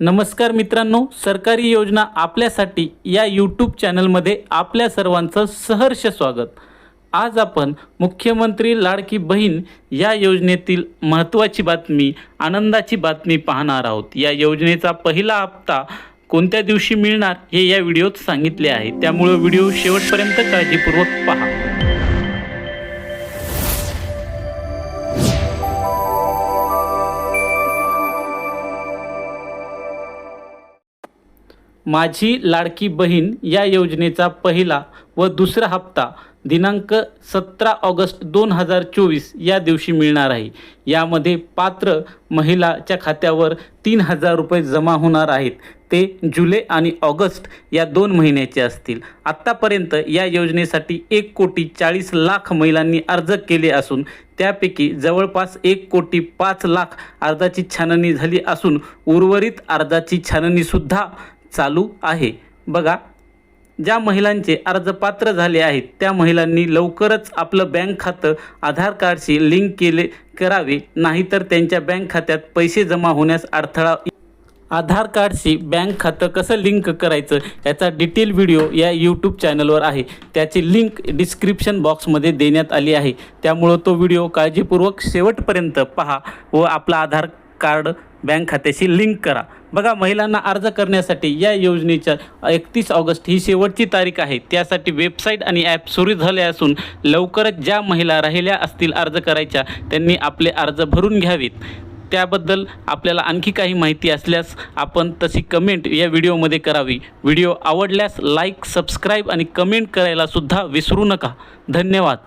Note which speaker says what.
Speaker 1: नमस्कार मित्रांनो सरकारी योजना आपल्यासाठी या यूट्यूब चॅनलमध्ये आपल्या सर्वांचं सहर्ष स्वागत. आज आपण मुख्यमंत्री लाडकी बहीण या योजनेतील महत्त्वाची बातमी आनंदाची बातमी पाहणार आहोत. या योजनेचा पहिला हप्ता कोणत्या दिवशी मिळणार हे या व्हिडिओत सांगितले आहे. त्यामुळं व्हिडिओ शेवटपर्यंत काळजीपूर्वक पहा. माझी लाडकी बहीण या योजनेचा पहिला व दुसरा हप्ता दिनांक सतरा ऑगस्ट दोन हजार चोवीस या दिवशी मिळणार आहे. यामध्ये पात्र महिलाच्या खात्यावर तीन हजार रुपये जमा होणार आहेत. ते जुलै आणि ऑगस्ट या दोन महिन्याचे असतील. आत्तापर्यंत या योजनेसाठी एक कोटी चाळीस लाख महिलांनी अर्ज केले असून त्यापैकी जवळपास एक कोटी पाच लाख अर्जाची छाननी झाली असून उर्वरित अर्जाची छाननीसुद्धा चालू आहे. बघा ज्या महिलांचे अर्ज पात्र झाले आहेत त्या महिलांनी लवकरच आपलं बँक खातं आधार कार्डशी लिंक केले करावे नाहीतर त्यांच्या बँक खात्यात पैसे जमा होण्यास अडथळा आधार कार्डशी बँक खातं कसं लिंक करायचं याचा डिटेल व्हिडिओ या यूट्यूब चॅनलवर आहे. त्याची लिंक डिस्क्रिप्शन बॉक्समध्ये देण्यात आली आहे. त्यामुळं तो व्हिडिओ काळजीपूर्वक शेवटपर्यंत पहा व आपला आधार कार्ड बँक खात्याशी लिंक करा. बघा महिलांना अर्ज करण्यासाठी या योजनेच्या एकतीस ऑगस्ट ही शेवटची तारीख आहे. त्यासाठी वेबसाईट आणि ॲप सुरू झाले असून लवकरच ज्या महिला राहिल्या असतील अर्ज करायच्या त्यांनी आपले अर्ज भरून घ्यावेत. त्याबद्दल आपल्याला आणखी काही माहिती असल्यास आपण तशी कमेंट या व्हिडिओमध्ये करावी. व्हिडिओ आवडल्यास लाईक सबस्क्राईब आणि कमेंट करायला सुद्धा विसरू नका. धन्यवाद.